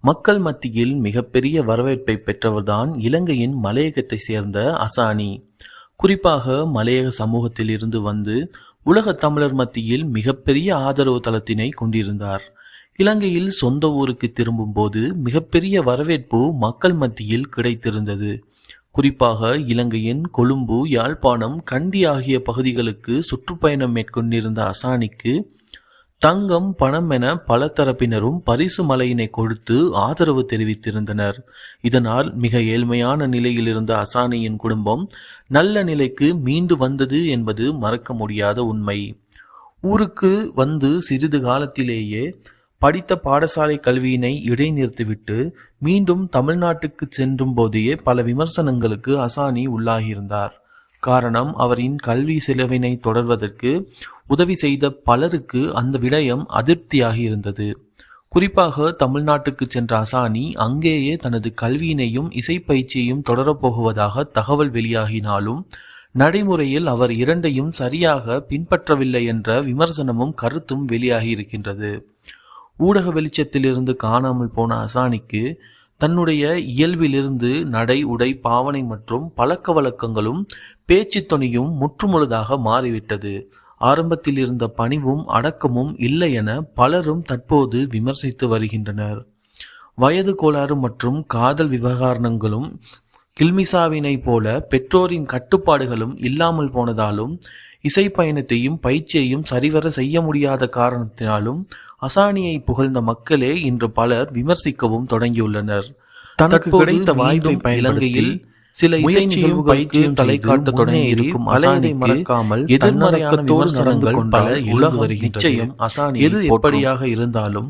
மக்கள் மத்தியில் மிகப்பெரிய வரவேற்பை பெற்றவர்தான் இலங்கையின் மலையகத்தை சேர்ந்த அசானி. குறிப்பாக மலையக சமூகத்தில் இருந்து வந்து உலகத் தமிழர் மத்தியில் மிகப்பெரிய ஆதரவு தளத்தினை கொண்டிருந்தார். இலங்கையில் சொந்த ஊருக்கு திரும்பும்போது மிகப்பெரிய வரவேற்பு மக்கள் மத்தியில் கிடைத்திருந்தது. குறிப்பாக இலங்கையின் கொழும்பு யாழ்ப்பாணம் கண்டி ஆகிய பகுதிகளுக்கு சுற்றுப்பயணம் மேற்கொண்டிருந்த அசானிக்கு தங்கம் பணம் என பல தரப்பினரும் பரிசு மலையினை கொடுத்து ஆதரவு தெரிவித்திருந்தனர். இதனால் மிக ஏழ்மையான நிலையில் இருந்த அசானியின் குடும்பம் நல்ல நிலைக்கு மீண்டு வந்தது என்பது மறக்க முடியாத உண்மை. ஊருக்கு வந்து சிறிது காலத்திலேயே படித்த பாடசாலை கல்வியினை இடைநிறுத்திவிட்டு மீண்டும் தமிழ்நாட்டுக்கு சென்றும் போதே பல விமர்சனங்களுக்கு அசானி உள்ளாகியிருந்தார். காரணம் அவரின் கல்வி செலவினை தொடர்வதற்கு உதவி செய்த பலருக்கு அந்த விடயம் அதிருப்தியாகி இருந்தது. குறிப்பாக தமிழ்நாட்டுக்கு சென்ற அசானி அங்கேயே தனது கல்வியினையும் இசைப்பயிற்சியையும் தொடரப்போகுவதாக தகவல் வெளியாகினாலும் நடைமுறையில் அவர் இரண்டையும் சரியாக பின்பற்றவில்லை என்ற விமர்சனமும் கருத்தும் வெளியாகி இருக்கின்றது. ஊடக வெளிச்சத்திலிருந்து காணாமல் போன அசானிக்கு தன்னுடைய இயல்பிலிருந்து நடை உடை பாவனை மற்றும் பழக்க வழக்கங்களும் பேச்சு தொனியும் முற்றுமுழுதாக மாறிவிட்டது. ஆரம்பத்தில் இருந்த பணிவும் அடக்கமும் இல்லை என பலரும் தற்போது விமர்சித்து வருகின்றனர். வயது கோளாறு மற்றும் காதல் விவகாரணங்களும் கில்மிசாவினை போல பெற்றோரின் கட்டுப்பாடுகளும் இல்லாமல் போனதாலும் இசை பயணத்தையும் பயிற்சியையும் சரிவர செய்ய முடியாத காரணத்தினாலும் அசானியை புகழ்ந்த மக்களே இன்று பலர் விமர்சிக்கவும் தொடங்கியுள்ளனர். தனக்கு கிடைத்த வாய்ப்பை இலங்கையில் சில இசை நிகழ்வுகளுக்கு தலை காட்ட தொடங்கி இருக்கும் அசானிக்கு மறக்காமல் எதிர்மறையான நடந்து உலகம் வருகின்றது நிச்சயம் அசானியை எது. எப்படியாக இருந்தாலும்